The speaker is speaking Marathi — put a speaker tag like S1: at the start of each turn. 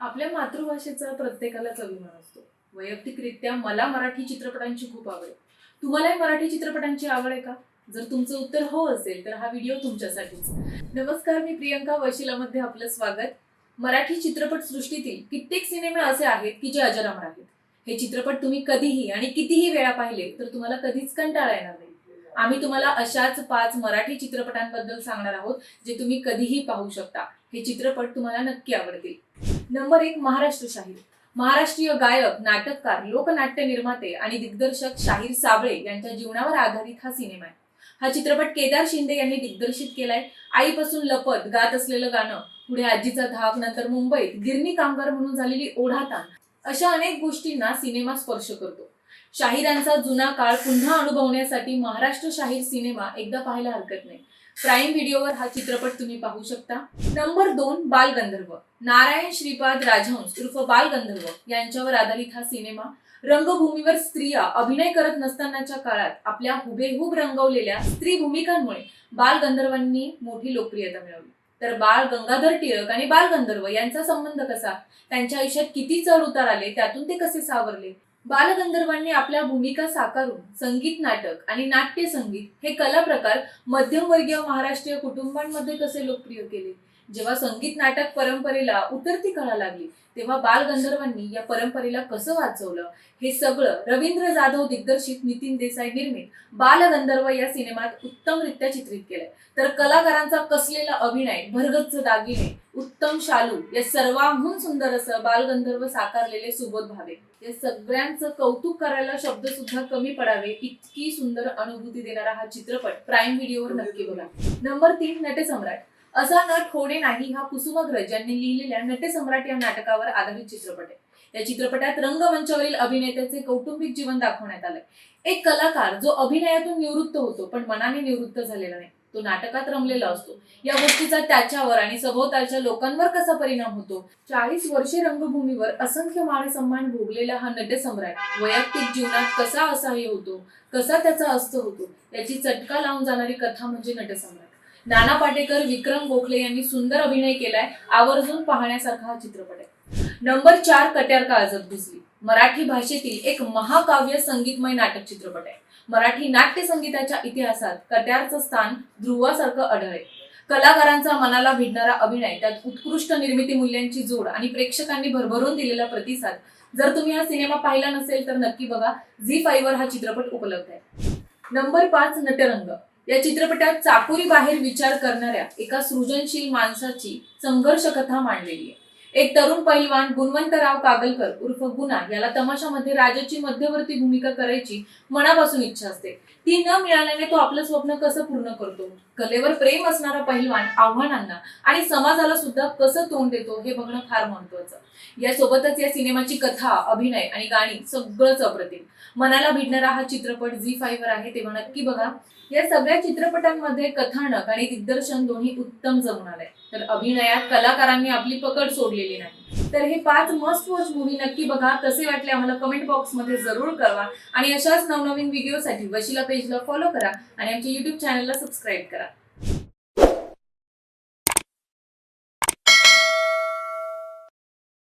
S1: आपल्या मातृभाषेचा प्रत्येकालाच अभिमान असतो. वैयक्तिकरित्या मला मराठी चित्रपटांची खूप आवड आहे. तुम्हालाही मराठी चित्रपटांची आवड आहे का? जर तुमचं उत्तर हो असेल तर हा व्हिडिओ तुमच्यासाठीच. नमस्कार मी प्रियंका वशिलामध्ये आपलं स्वागत. मराठी चित्रपट सृष्टीतील कित्येक सिनेमे असे आहेत की जे अजरामर आहेत. हे चित्रपट तुम्ही कधीही आणि कितीही वेळा पाहिले तर तुम्हाला कधीच कंटाळा येणार नाही. आम्ही तुम्हाला अशाच पाच मराठी चित्रपटांबद्दल सांगणार आहोत जे तुम्ही कधीही पाहू शकता. हे चित्रपट तुम्हाला नक्की आवडतील. नंबर एक महाराष्ट्र शाहीर. महाराष्ट्रीय गायक नाटककार लोकनाट्य निर्माते आणि दिग्दर्शक शाहीर साबळे यांच्या जीवनावर आधारित हा सिनेमा आहे. हा चित्रपट केदार शिंदे यांनी दिग्दर्शित केलाय. आईपासून लपत गात असलेलं गाणं पुढे आजीचा धाक नंतर मुंबईत गिरणी कामगार म्हणून झालेली ओढाताण अशा अनेक गोष्टींना सिनेमा स्पर्श करतो. शाहिरांचा जुना काळ पुन्हा अनुभवण्यासाठी महाराष्ट्र शाहीर सिनेमा एकदा पाहायला हरकत नाही. प्राईम व्हिडिओवर हा चित्रपट तुम्ही पाहू शकता. नंबर दोन बालगंधर्व. नारायण श्रीपाद राजहंस उर्फ बालगंधर्व यांच्यावर आधारित हा सिनेमा रंगभूमीवर स्त्रिया अभिनय करत नसतानाच्या काळात आपल्या हुबेहूब रंगवलेल्या स्त्री भूमिकांमुळे बालगंधर्वांनी मोठी लोकप्रियता मिळवली. तर बाळ गंगाधर टिळक आणि बालगंधर्व यांचा संबंध कसा? त्यांच्या आयुष्यात किती चढ उतार आले? त्यातून ते कसे सावरले? बालगंधर्वांनी आपल्या भूमिका साकारून संगीत नाटक आणि नाट्य संगीत हे कला प्रकार मध्यमवर्गीय महाराष्ट्रीय कुटुंबांमध्ये कसे लोकप्रिय केले? जेव्हा संगीत नाटक परंपरेला उतरती कळा लागली तेव्हा बालगंधर्वांनी या परंपरेला कसं वाचवलं? हे सगळं रवींद्र जाधव दिग्दर्शित नितीन देसाई निर्मित बालगंधर्व या सिनेमात उत्तमरित्या चित्रित केलंय. तर कलाकारांचा कसलेला अभिनय भरगच्च दागिने उत्तम शालू या सर्वांहून सुंदर असं बालगंधर्व साकारलेले सुबोध भावे. या सगळ्यांचं कौतुक करायला शब्द सुद्धा कमी पडावे इतकी सुंदर अनुभूती देणारा हा चित्रपट प्राईम व्हिडिओवर नक्की बघा. नंबर तीन नटसम्राट असा नट होणे नाही हा कुसुमाग्रज यांनी लिहिलेल्या नटसम्राट या नाटकावर आधारित चित्रपट आहे. या चित्रपटात रंगमंचावरील अभिनेत्याचे कौटुंबिक जीवन दाखवण्यात आलंय. एक कलाकार जो अभिनयातून निवृत्त होतो पण मनाने निवृत्त झालेला नाही. तो नाटकात रमलेला असतो. या गोष्टीचा त्याच्यावर आणि सभोवतालच्या लोकांवर कसा परिणाम होतो? चाळीस वर्षे रंगभूमीवर असंख्य मान भोगलेला हा नटसम्राट वैयक्तिक जीवनात कसा असाही होतो? कसा त्याचा अस्त होतो? याची चटका लावून जाणारी कथा म्हणजे नटसम्राट. नाना पाटेकर विक्रम गोखले यांनी सुंदर अभिनय केलाय आवर्जून पाहण्यासारखा हा चित्रपट आहे. नंबर चार कट्यार का अजब दिसली मराठी भाषेतील एक महाकाव्य संगीतमय नाटक चित्रपट आहे. मराठी नाट्य संगीताच्या इतिहासात कट्यारचं स्थान ध्रुवासारखं आढळेल कलाकारांचा मनाला भिडणारा अभिनय त्यात उत्कृष्ट निर्मिती मूल्यांची जोड आणि प्रेक्षकांनी भरभरून दिलेला प्रतिसाद जर तुम्ही हा सिनेमा पाहिला नसेल तर नक्की बघा. झी फाईव्ह हा चित्रपट उपलब्ध आहे. नंबर पाच नटरंग. या चित्रपटात चाकोरी बाहेर विचार करणाऱ्या एका सृजनशील माणसाची संघर्ष कथा मांडलेली आहे. एक तरुण पैलवान गुणवंतराव कागलकर उर्फ गुना याला तमाशामध्ये राजाची मध्यवर्ती भूमिका करायची मनापासून इच्छा असते. ती न मिळाल्याने तो आपलं स्वप्न कसं पूर्ण करतो? कलेवर प्रेम असणारा पहिलवान आव्हानांना आणि समाजाला सुद्धा कसं तोंड देतो हे बघणं फार महत्वाचं यासोबतच या सिनेमाची कथा अभिनय आणि गाणी सगळंच अप्रतिम. मनाला भिडणारा हा चित्रपट झी फाईव्ह वर आहे तेव्हा नक्की बघा. या सगळ्या चित्रपटांमध्ये कथानक आणि दिग्दर्शन दोन्ही उत्तम जमणार आहे. तर अभिनयात कलाकारांनी आपली पकड सोडली केलेली नाही. तर हे पाच मस्ट वॉच मूवी नक्की बघा कसे वाटले आम्हाला कमेंट बॉक्समध्ये जरूर कळवा. आणि अशाच नवनवीन व्हिडिओसाठी वशिला पेजला फॉलो करा आणि आमच्या युट्यूब चॅनलला सबस्क्राईब करा.